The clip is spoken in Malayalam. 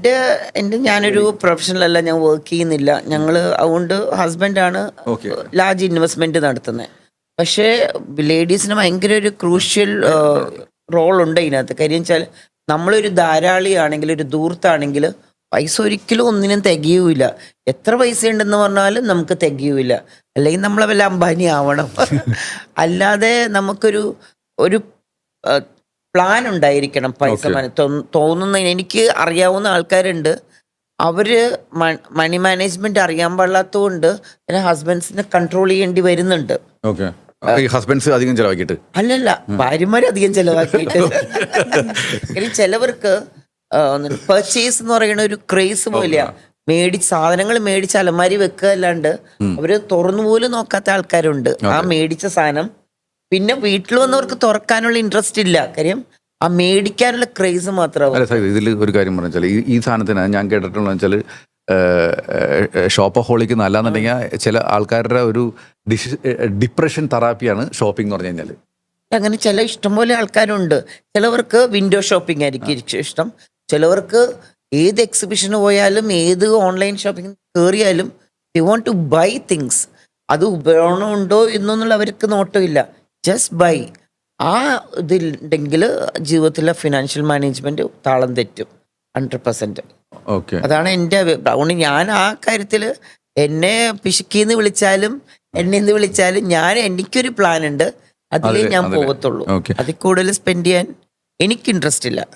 എന്റെ എന്റെ ഞാനൊരു പ്രൊഫഷണൽ അല്ല ഞാൻ വർക്ക് ചെയ്യുന്നില്ല. ഞങ്ങൾ അതുകൊണ്ട് ഹസ്ബൻഡാണ്. ലാർജ് ഇൻവെസ്റ്റ്മെന്റ് നടത്തുന്നത് പക്ഷേ ലേഡീസിന് ഭയങ്കര ഒരു ക്രൂഷ്യൽ റോൾ ഉണ്ട് ഇതിനകത്ത്. കാര്യം വെച്ചാൽ നമ്മളൊരു ധാരാളിയാണെങ്കിൽ ഒരു ദൂർത്താണെങ്കിൽ പൈസ ഒരിക്കലും ഒന്നിനും തികയൂല. എത്ര പൈസ ഉണ്ടെന്ന് പറഞ്ഞാലും നമുക്ക് തികയൂല. അല്ലെങ്കിൽ നമ്മളെ വല്ല അംബാനി ആവണം അല്ലാതെ നമുക്കൊരു ഒരു പ്ലാൻ ഉണ്ടായിരിക്കണം പൈസ. തോന്നുന്ന എനിക്ക് അറിയാവുന്ന ആൾക്കാരുണ്ട്. അവർ മണി മാനേജ്മെന്റ് അറിയാൻ പാടില്ലാത്തതുകൊണ്ട് ഹസ്ബൻഡ്സിനെ കൺട്രോൾ ചെയ്യേണ്ടി വരുന്നുണ്ട്. ഹസ്ബൻഡ്സ് അധികം ചെലവാക്കിയിട്ട്? അല്ലല്ല ഭാര്യമാര് അധികം ചെലവാക്കിയിട്ട്. ചിലവർക്ക് പെർച്ചേസ് എന്ന് പറയുന്ന ഒരു ക്രേസ് പോലെയാ. മേടിച്ച് സാധനങ്ങൾ മേടിച്ച് അലമാരി വെക്കുക അല്ലാണ്ട് അവർ തുറന്നു പോലും നോക്കാത്ത ആൾക്കാരുണ്ട്. ആ മേടിച്ച സാധനം പിന്നെ വീട്ടിൽ വന്നവർക്ക് തുറക്കാനുള്ള ഇൻട്രസ്റ്റ് ഇല്ല. കാര്യം ആ മേടിക്കാനുള്ള ക്രേസ് മാത്രമാണ് ഇതിൽ ഒരു കാര്യം പറഞ്ഞാൽ ഈ ഈ സാധനത്തിന് ഞാൻ കേട്ടിട്ടുള്ള വെച്ചാൽ ഷോപ്പ് ഷോപ്പഹോളിക്ക് നല്ലാന്നുണ്ടെങ്കിൽ ചില ആൾക്കാരുടെ ഒരു ഡിപ്രഷൻ തെറാപ്പിയാണ് ഷോപ്പിംഗ് എന്ന് പറഞ്ഞു കഴിഞ്ഞാൽ അങ്ങനെ ചില ഇഷ്ടംപോലെ ആൾക്കാരുണ്ട്. ചിലവർക്ക് വിൻഡോ ഷോപ്പിംഗ് ആയിരിക്കും ഇഷ്ടം. ചിലവർക്ക് ഏത് എക്സിബിഷന് പോയാലും ഏത് ഓൺലൈൻ ഷോപ്പിംഗ് കയറിയാലും you want to buy things അത് ഉപയോഗമുണ്ടോ എന്നൊന്നുള്ള അവർക്ക് നോട്ടമില്ല. ജസ്റ്റ് ബൈ ആ ഇതിലുണ്ടെങ്കിൽ ജീവിതത്തിലെ ഫിനാൻഷ്യൽ മാനേജ്മെന്റ് താളം തെറ്റും. ഹൺഡ്രഡ് പെർസെന്റ് ഓക്കെ അതാണ് എന്റെ അതുകൊണ്ട് ഞാൻ ആ കാര്യത്തിൽ എന്നെ പിശുക്കിന്ന് വിളിച്ചാലും എന്നെ എന്ന് വിളിച്ചാലും ഞാൻ എനിക്കൊരു പ്ലാൻ ഉണ്ട്. അതിലേ ഞാൻ. പോകത്തുള്ളൂ. അതിൽ കൂടുതൽ സ്പെൻഡ് ചെയ്യാൻ എനിക്ക് ഇൻട്രസ്റ്റ് ഇല്ല.